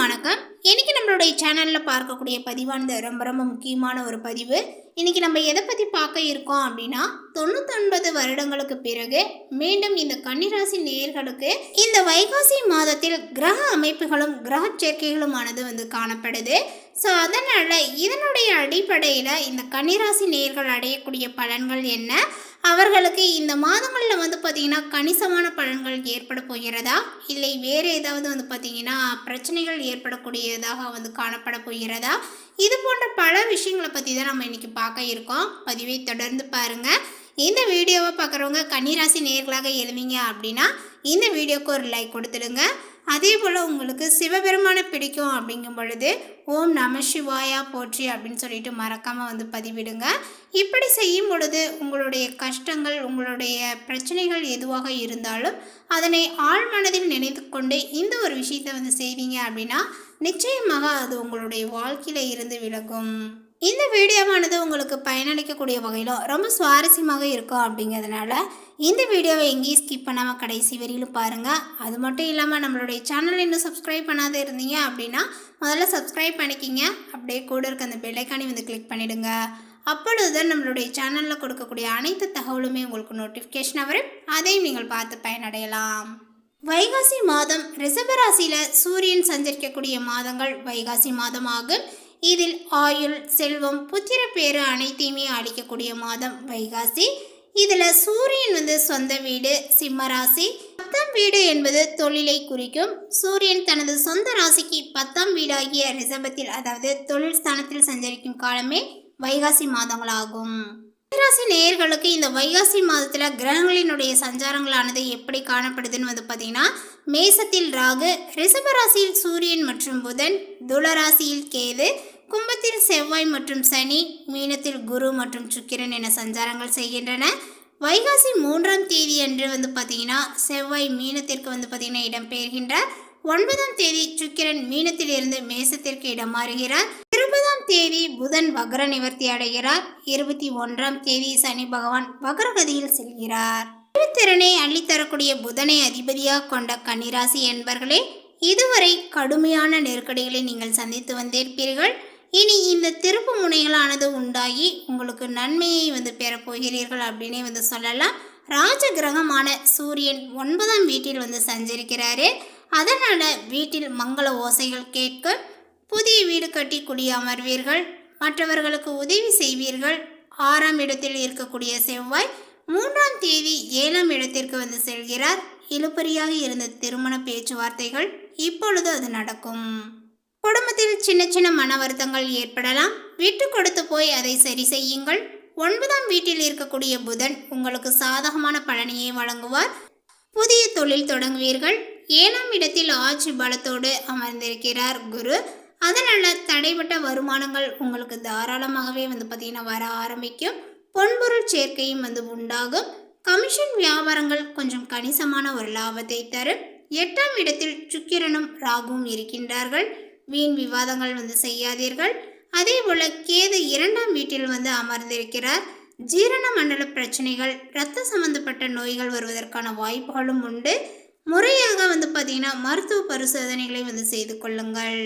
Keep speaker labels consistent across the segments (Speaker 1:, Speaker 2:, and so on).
Speaker 1: வணக்கம். இன்றைக்கி நம்மளுடைய சேனலில் பார்க்கக்கூடிய பதிவானது ரொம்ப ரொம்ப முக்கியமான ஒரு பதிவு. இன்றைக்கி நம்ம எதை பற்றி பார்க்க இருக்கோம் அப்படின்னா தொண்ணூத்தொன்பது வருடங்களுக்கு பிறகு மீண்டும் இந்த கன்னிராசி நேயர்களுக்கு இந்த வைகாசி மாதத்தில் கிரக அமைப்புகளும் கிரக சேர்க்கைகளுமானது வந்து காணப்படுது. ஸோ அதனால் இதனுடைய அடிப்படையில் இந்த கன்னிராசி நேயர்கள் அடையக்கூடிய பலன்கள் என்ன? அவர்களுக்கு இந்த மாதங்களில் வந்து பார்த்திங்கன்னா கணிசமான பலன்கள் ஏற்பட போகிறதா? இல்லை வேறு ஏதாவது வந்து பார்த்திங்கன்னா பிரச்சனைகள் ஏற்படக்கூடியதாக வந்து காணப்பட போகிறதா? இது போன்ற பல விஷயங்களை பற்றி தான் நம்ம இன்றைக்கி பார்க்க இருக்கோம். பதிவை தொடர்ந்து பாருங்கள் இந்த வீடியோவை பார்க்குறவங்க கன்னிராசி நேர்களாக எழுவீங்க அப்படின்னா இந்த வீடியோக்கு ஒரு லைக் கொடுத்துடுங்க. அதே போல் உங்களுக்கு சிவபெருமானை பிடிக்கும் அப்படிங்கும் பொழுது ஓம் நம சிவாயா போற்றி அப்படின்னு சொல்லிட்டு மறக்காமல் வந்து பதிவிடுங்க. இப்படி செய்யும் பொழுது உங்களுடைய கஷ்டங்கள் உங்களுடைய பிரச்சனைகள் எதுவாக இருந்தாலும் அதனை ஆழ்மனதில் நினைத்து கொண்டு இந்த ஒரு விஷயத்தை வந்து செய்வீங்க அப்படின்னா நிச்சயமாக அது உங்களுடைய வாழ்க்கையில் இருந்து விலகும். இந்த வீடியோவானது உங்களுக்கு பயனளிக்கக்கூடிய வகையிலும் ரொம்ப சுவாரஸ்யமாக இருக்கும் அப்படிங்கிறதுனால இந்த வீடியோவை எங்கேயும் ஸ்கிப் பண்ணாமல் கடைசி வரையிலும் பாருங்கள் அது மட்டும் இல்லாமல் நம்மளுடைய சேனல் இன்னும் சப்ஸ்கிரைப் பண்ணாத இருந்தீங்க அப்படின்னா முதல்ல சப்ஸ்கிரைப் பண்ணிக்கிங்க. அப்படியே கூட இருக்க அந்த பெல்லைக்கானி வந்து கிளிக் பண்ணிவிடுங்க அப்பொழுது தான் நம்மளுடைய சேனலில் கொடுக்கக்கூடிய அனைத்து தகவலுமே உங்களுக்கு நோட்டிஃபிகேஷன் வரும். அதையும் நீங்கள் பார்த்து பயனடையலாம். வைகாசி மாதம் ரிசபராசியில் சூரியன் சஞ்சரிக்கக்கூடிய மாதங்கள் வைகாசி மாதம் ஆகும் இதில் ஆயுள் செல்வம் புத்திர பேறு அனைத்தையுமே அளிக்கக்கூடிய மாதம் வைகாசி. இதில் சூரியன் வந்து சொந்த வீடு சிம்ம ராசி. பத்தாம் வீடு என்பது தொழிலை குறிக்கும். சூரியன் தனது சொந்த ராசிக்கு பத்தாம் வீடாகிய ரிசபத்தில் அதாவது தொழில் ஸ்தானத்தில் சஞ்சரிக்கும் காலமே வைகாசி மாதங்களாகும். ராசி நேயர்களுக்கு இந்த வைகாசி மாதத்தில் கிரகங்களினுடைய சஞ்சாரங்களானது எப்படி காணப்படுதுன்னு வந்து பார்த்தீங்கன்னா மேசத்தில் ராகு ரிஷபராசியில் சூரியன் மற்றும் புதன் துளராசியில் கேது கும்பத்தில் செவ்வாய் மற்றும் சனி மீனத்தில் குரு மற்றும் சுக்கிரன் என சஞ்சாரங்கள் செய்கின்றன. வைகாசி மூன்றாம் தேதி அன்று வந்து பார்த்தீங்கன்னா செவ்வாய் மீனத்திற்கு வந்து பார்த்தீங்கன்னா இடம்பெயர்கின்றார் ஒன்பதாம் தேதி சுக்கிரன் மீனத்திலிருந்து மேசத்திற்கு இடம் மாறுகிறார். இருபதாம் தேதி புதன் வக்ர நிவர்த்தி அடைகிறார். இருபத்தி ஒன்றாம் தேதி சனி பகவான் வக்ரகதியில் செல்கிறார். திறனை அள்ளித்தரக்கூடிய புதனை அதிபதியாக கொண்ட கன்னிராசி என்பர்களே இதுவரை கடுமையான நெருக்கடிகளை நீங்கள் சந்தித்து வந்திருப்பீர்கள் இனி இந்த திருப்பு முனைகளானது உண்டாகி உங்களுக்கு நன்மையை வந்து பெறப்போகிறீர்கள் அப்படின்னே வந்து சொல்லலாம். ராஜ கிரகமான சூரியன் ஒன்பதாம் வீட்டில் வந்து சஞ்சரிக்கிறாரு. அதனால் வீட்டில் மங்கள ஓசைகள் கேட்க புதிய வீடு கட்டி குடியமர்வீர்கள். மற்றவர்களுக்கு உதவி செய்வீர்கள். ஆறாம் இடத்தில் இருக்கக்கூடிய செவ்வாய் மூன்றாம் தேதி ஏழாம் இடத்திற்கு வந்து செல்கிறார். இழுபறியாக இருந்த திருமண பேச்சுவார்த்தைகள் இப்பொழுது அது நடக்கும். குடும்பத்தில் சின்ன சின்ன மன வருத்தங்கள் ஏற்படலாம். விட்டு கொடுத்து போய் அதை சரி செய்யுங்கள். ஒன்பதாம் வீட்டில் இருக்கக்கூடிய புதன் உங்களுக்கு சாதகமான பலனையை வழங்குவார். புதிய தொழில் தொடங்குவீர்கள். ஏழாம் இடத்தில் ஆட்சி பலத்தோடு அமர்ந்திருக்கிறார் குரு. அதனால் தடைப்பட்ட வருமானங்கள் உங்களுக்கு தாராளமாகவே வந்து பார்த்தீங்கன்னா வர ஆரம்பிக்கும். பொன்பொருள் சேர்க்கையும் வந்து உண்டாகும். கமிஷன் வியாபாரங்கள் கொஞ்சம் கணிசமான ஒரு லாபத்தை தரும். எட்டாம் இடத்தில் சுக்கிரனும் ராகுவும் இருக்கின்றார்கள். வீண் விவாதங்கள் வந்து செய்யாதீர்கள். அதே போல கேது இரண்டாம் வீட்டில் வந்து அமர்ந்திருக்கிறார். ஜீரண மண்டல பிரச்சனைகள் இரத்த சம்பந்தப்பட்ட நோய்கள் வருவதற்கான வாய்ப்புகளும் உண்டு. முறையாக வந்து பார்த்தீங்கன்னா மருத்துவ பரிசோதனைகளை வந்து செய்து கொள்ளுங்கள்.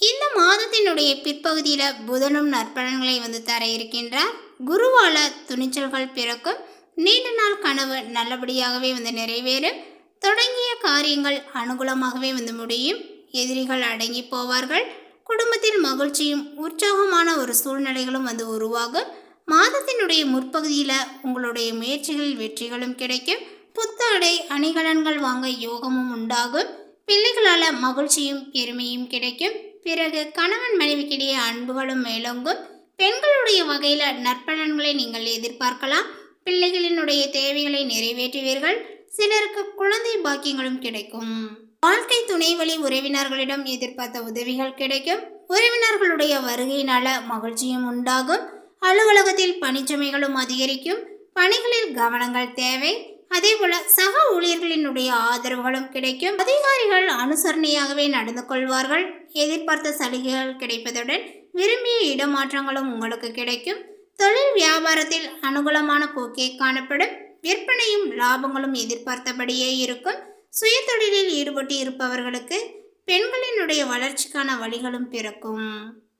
Speaker 1: இந்த மாதத்தினுடைய பிற்பகுதியில் புதனும் நற்பலன்களை வந்து தர இருக்கின்றார். குருவால துணிச்சல்கள் பிறக்கும். நீண்ட நாள் கனவு நல்லபடியாகவே வந்து நிறைவேறும். தொடங்கிய காரியங்கள் அனுகூலமாகவே வந்து முடியும். எதிரிகள் அடங்கி போவார்கள். குடும்பத்தில் மகிழ்ச்சியும் உற்சாகமான ஒரு சூழ்நிலைகளும் வந்து உருவாகும். மாதத்தினுடைய முற்பகுதியில் உங்களுடைய முயற்சிகளில் வெற்றிகளும் கிடைக்கும். புத்தாடை அணிகலன்கள் வாங்க யோகமும் உண்டாகும். பிள்ளைகளால் மகிழ்ச்சியும் பெருமையும் கிடைக்கும். பிறகு கணவன் மனைவிக்கிடையே அன்புகளும் மேலோங்கும். பெண்களுடைய வகையில் நற்பலன்களை நீங்கள் எதிர்பார்க்கலாம். பிள்ளைகளினுடைய தேவைகளை நிறைவேற்றுவீர்கள். சிலருக்கு குழந்தை பாக்கியங்களும் கிடைக்கும். வாழ்க்கை துணை வழி உறவினர்களிடம் எதிர்பார்த்த உதவிகள் கிடைக்கும். உறவினர்களுடைய வருகையினால மகிழ்ச்சியும் உண்டாகும். அலுவலகத்தில் பணிச்சுமைகளும் அதிகரிக்கும். பணிகளில் கவனங்கள் தேவை. அதே போல சக ஊழியர்களினுடைய ஆதரவுகளும் கிடைக்கும். அதிகாரிகள் அனுசரணையாகவே நடந்து கொள்வார்கள். எதிர்பார்த்த சலுகைகள் கிடைப்பதுடன் விரும்பிய இடமாற்றங்களும் உங்களுக்கு கிடைக்கும். தொழில் வியாபாரத்தில் அனுகூலமான போக்கே காணப்படும். விற்பனையும் லாபங்களும் எதிர்பார்த்தபடியே இருக்கும். சுயதொழிலில் ஈடுபட்டு இருப்பவர்களுக்கு பெண்களினுடைய வளர்ச்சிக்கான வழிகளும் பிறக்கும்.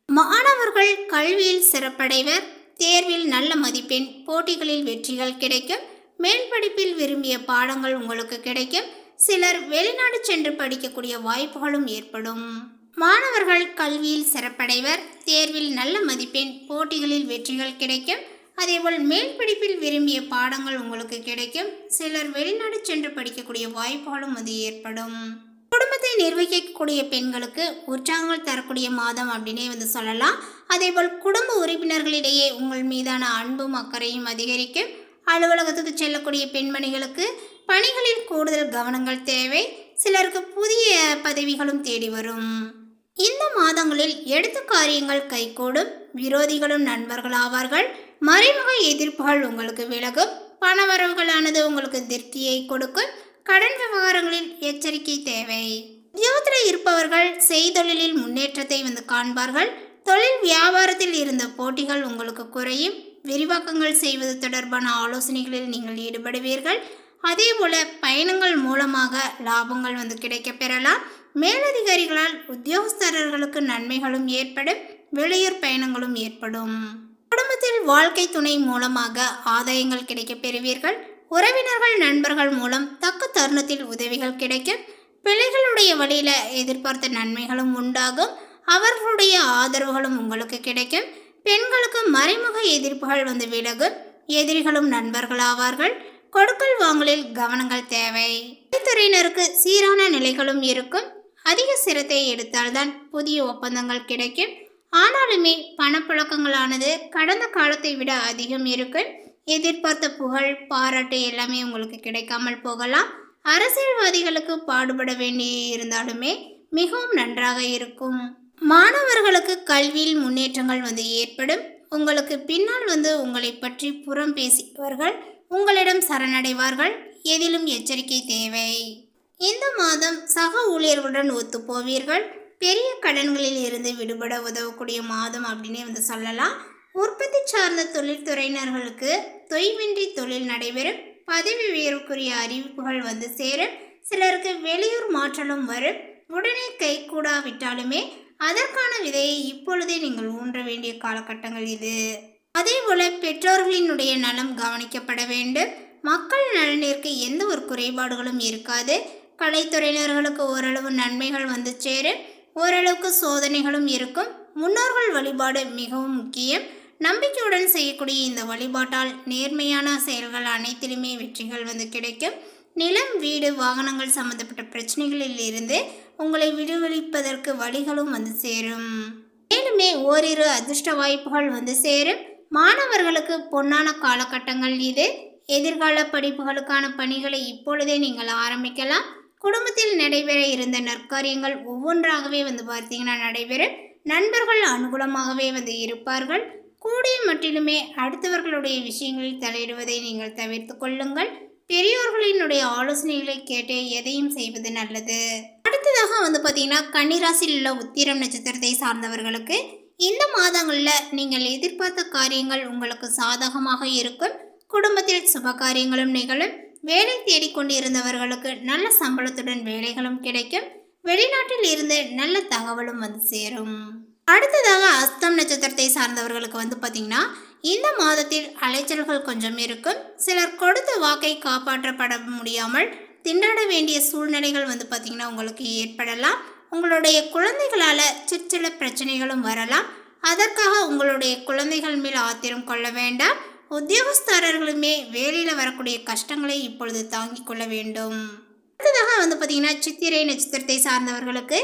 Speaker 1: மாணவர்கள் கல்வியில் சிறப்படைவர் தேர்வில் நல்ல மதிப்பெண் போட்டிகளில் வெற்றிகள் கிடைக்கும் மேல் படிப்பில் விரும்பிய பாடங்கள் உங்களுக்கு கிடைக்கும் சிலர் வெளிநாடு சென்று படிக்கக்கூடிய வாய்ப்புகளும் ஏற்படும். மாணவர்கள் கல்வியில் சிறப்படைவர் தேர்வில் நல்ல மதிப்பெண் போட்டிகளில் வெற்றிகள் கிடைக்கும் அதேபோல் மேல் படிப்பில் விரும்பிய பாடங்கள் உங்களுக்கு கிடைக்கும். சிலர் வெளிநாடு சென்று படிக்கக்கூடிய வாய்ப்புகளும் அது ஏற்படும். குடும்பத்தை நிர்வகிக்கக்கூடிய பெண்களுக்கு உற்சாகங்கள் தரக்கூடிய மாதம் அப்படின்னே வந்து சொல்லலாம். அதேபோல் குடும்ப உறுப்பினர்களிடையே உங்கள் மீதான அன்பும் அக்கறையும் அதிகரிக்கும். அலுவலகத்துக்கு செல்லக்கூடிய பெண்மணிகளுக்கு பணிகளில் கூடுதல் கவனங்கள் தேவை. சிலருக்கு புதிய பதவிகளும் தேடி வரும். இந்த மாதங்களில் எடுத்த காரியங்கள் கைகூடும். விரோதிகளும் நண்பர்கள் ஆவார்கள். மறைமுக எதிர்ப்புகள் உங்களுக்கு விலகும். பணவரவுகளானது உங்களுக்கு திருப்தியை கொடுக்கும். கடன் விவகாரங்களில் எச்சரிக்கை தேவை. உத்தியோகத்தில் இருப்பவர்கள் செய்தொழிலில் முன்னேற்றத்தை வந்து காண்பார்கள். தொழில் வியாபாரத்தில் இருந்த போட்டிகள் உங்களுக்கு குறையும். விரிவாக்கங்கள் செய்வது தொடர்பான ஆலோசனைகளில் நீங்கள் ஈடுபடுவீர்கள். அதே போல பயணங்கள் மூலமாக லாபங்கள் வந்து கிடைக்கப் பெறலாம். மேலதிகாரிகளால் உத்தியோகஸ்தரர்களுக்கு நன்மைகளும் ஏற்படும். வெளியூர் பயணங்களும் ஏற்படும். வாழ்க்கை துணை மூலமாக ஆதாயங்கள் கிடைக்கப் பெறுவீர்கள். உறவினர்கள் நண்பர்கள் மூலம் தக்க தருணத்தில் உதவிகள் கிடைக்கும். பிள்ளைகளுடைய வழியில் எதிர்பார்த்த நன்மைகளும் உண்டாகும். அவர்களுடைய ஆதரவுகளும் உங்களுக்கு கிடைக்கும். பெண்களுக்கு மறைமுக எதிர்ப்புகள் வந்து விலகும். எதிரிகளும் நண்பர்கள் ஆவார்கள் கொடுக்கல் வாங்கலில் கவனங்கள் தேவை. துறையினருக்கு சீரான நிலைகளும் இருக்கும். அதிக சிரத்தை எடுத்தால்தான் புதிய ஒப்பந்தங்கள் கிடைக்கும். ஆனாலுமே பணப்புழக்கங்களானது கடந்த காலத்தை விட அதிகம் இருக்கு. எதிர்பார்த்த புகழ் பாராட்டு எல்லாமே உங்களுக்கு கிடைக்காமல் போகலாம். அரசியல்வாதிகளுக்கு பாடுபட வேண்டி இருந்தாலுமே மிகவும் நன்றாக இருக்கும். மாணவர்களுக்கு கல்வியில் முன்னேற்றங்கள் வந்து ஏற்படும். உங்களுக்கு பின்னால் வந்து உங்களை பற்றி புறம் பேசியவர்கள் உங்களிடம் சரணடைவார்கள். எதிலும் எச்சரிக்கை தேவை. இந்த மாதம் சக ஊழியர்களுடன் ஒத்துப்போவீர்கள். பெரிய கடன்களில் இருந்து விடுபட உதவக்கூடிய மாதம் அப்படின்னே வந்து சொல்லலாம். உற்பத்தி சார்ந்த தொழில்துறையினர்களுக்கு தொய்வின்றி தொழில் நடைபெறும். பதவி உயர்வுக்குரிய அறிவிப்புகள் வந்து சேரும். சிலருக்கு வெளியூர் மாற்றலும் வரும். உடனே கைகூடாவிட்டாலுமே அதற்கான விதையை இப்பொழுதே நீங்கள் ஊன்ற வேண்டிய காலகட்டங்கள் இது. அதேபோல பெற்றோர்களினுடைய நலம் கவனிக்கப்பட வேண்டும். மக்கள் நலனிற்கு எந்த ஒரு குறைபாடுகளும் இருக்காது. கலைத்துறையினர்களுக்கு ஓரளவு நன்மைகள் வந்து சேரும். ஓரளவுக்கு சோதனைகளும் இருக்கும். முன்னோர்கள் வழிபாடு மிகவும் முக்கியம். நம்பிக்கையுடன் செய்யக்கூடிய இந்த வழிபாட்டால் நேர்மையான செயல்கள் அனைத்திலுமே வெற்றிகள் வந்து கிடைக்கும். நிலம் வீடு வாகனங்கள் சம்பந்தப்பட்ட பிரச்சனைகளில் இருந்து உங்களை விடுவிப்பதற்கு வழிகளும் வந்து சேரும். மேலுமே ஓரிரு அதிர்ஷ்ட வாய்ப்புகள் வந்து சேரும். மாணவர்களுக்கு பொன்னான காலகட்டங்கள் இது. எதிர்கால படிப்புகளுக்கான பணிகளை இப்பொழுதே நீங்கள் ஆரம்பிக்கலாம். குடும்பத்தில் நடைபெற இருந்த நற்காரியங்கள் ஒவ்வொன்றாகவே வந்து பார்த்தீங்கன்னா நடைபெறும் நண்பர்கள் அனுகூலமாகவே வந்து இருப்பார்கள். கூடிய மட்டிலுமே அடுத்தவர்களுடைய விஷயங்களில் தலையிடுவதை நீங்கள் தவிர்த்து கொள்ளுங்கள். பெரியோர்களினுடைய ஆலோசனைகளை கேட்டு எதையும் செய்வது நல்லது. அடுத்ததாக வந்து பார்த்தீங்கன்னா கன்னிராசியில் உள்ள உத்திரம் நட்சத்திரத்தை சார்ந்தவர்களுக்கு இந்த மாதங்களில் நீங்கள் எதிர்பார்த்த காரியங்கள் உங்களுக்கு சாதகமாக இருக்கும். குடும்பத்தில் சுப காரியங்களும் நிகழும். வேலை தேடிக்கொண்டிருந்தவர்களுக்கு நல்ல சம்பளத்துடன் வேலைகளும் கிடைக்கும். வெளிநாட்டில் இருந்து நல்ல தகவலும் வந்து சேரும். அடுத்ததாக அஸ்தம் நட்சத்திரத்தை சார்ந்தவர்களுக்கு வந்து பார்த்திங்கன்னா இந்த மாதத்தில் அலைச்சல்கள் கொஞ்சம் இருக்கும். சிலர் கொடுத்த வாக்கை காப்பாற்றப்பட முடியாமல் திண்டாட வேண்டிய சூழ்நிலைகள் வந்து பார்த்திங்கன்னா உங்களுக்கு ஏற்படலாம். உங்களுடைய குழந்தைகளால் சிற்சில பிரச்சனைகளும் வரலாம். அதற்காக உங்களுடைய குழந்தைகள் மேல் ஆத்திரம் கொள்ள வேண்டாம். உத்தியோகஸ்தாரர்களுமே வேலையில் வரக்கூடிய கஷ்டங்களை இப்பொழுது தாங்கிக் கொள்ள வேண்டும். அடுத்ததாக வந்து பார்த்தீங்கன்னா சித்திரை நட்சத்திரத்தை சார்ந்தவர்களுக்கு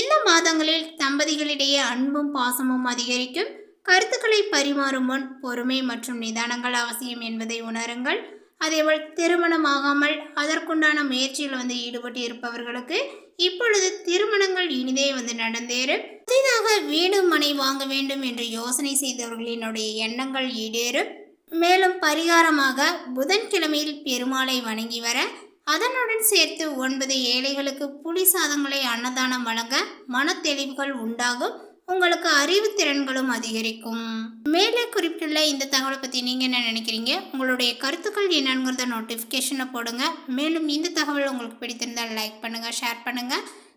Speaker 1: இந்த மாதங்களில் தம்பதிகளிடையே அன்பும் பாசமும் அதிகரிக்கும். கருத்துக்களை பரிமாறும் முன் பொறுமை மற்றும் நிதானங்கள் அவசியம் என்பதை உணருங்கள். அதேபோல் திருமணமாகாமல் அதற்குண்டான முயற்சியில் வந்து ஈடுபட்டு இருப்பவர்களுக்கு இப்பொழுது திருமணங்கள் இனிதே வந்து நடந்தேறும். புதிதாக வீடு மனை வாங்க வேண்டும் என்று யோசனை செய்தவர்களினுடைய எண்ணங்கள் ஈடேறும். மேலும் பரிகாரமாக புதன்கிழமையில் பெருமாளை வணங்கி வர அதனுடன் சேர்த்து ஒன்பது ஏழைகளுக்கு புலி சாதங்களை அன்னதானம் வழங்க மனத்தெளிவுகள் உண்டாகும். உங்களுக்கு அறிவு திறன்களும் அதிகரிக்கும். மேலே குறிப்பிட்டுள்ள இந்த தகவலை பற்றி நீங்கள் என்ன நினைக்கிறீங்க? உங்களுடைய கருத்துக்கள் என்னங்கிறத நோட்டிஃபிகேஷனை போடுங்க. மேலும் இந்த தகவல் உங்களுக்கு பிடித்திருந்தால் லைக் பண்ணுங்கள் ஷேர் பண்ணுங்கள்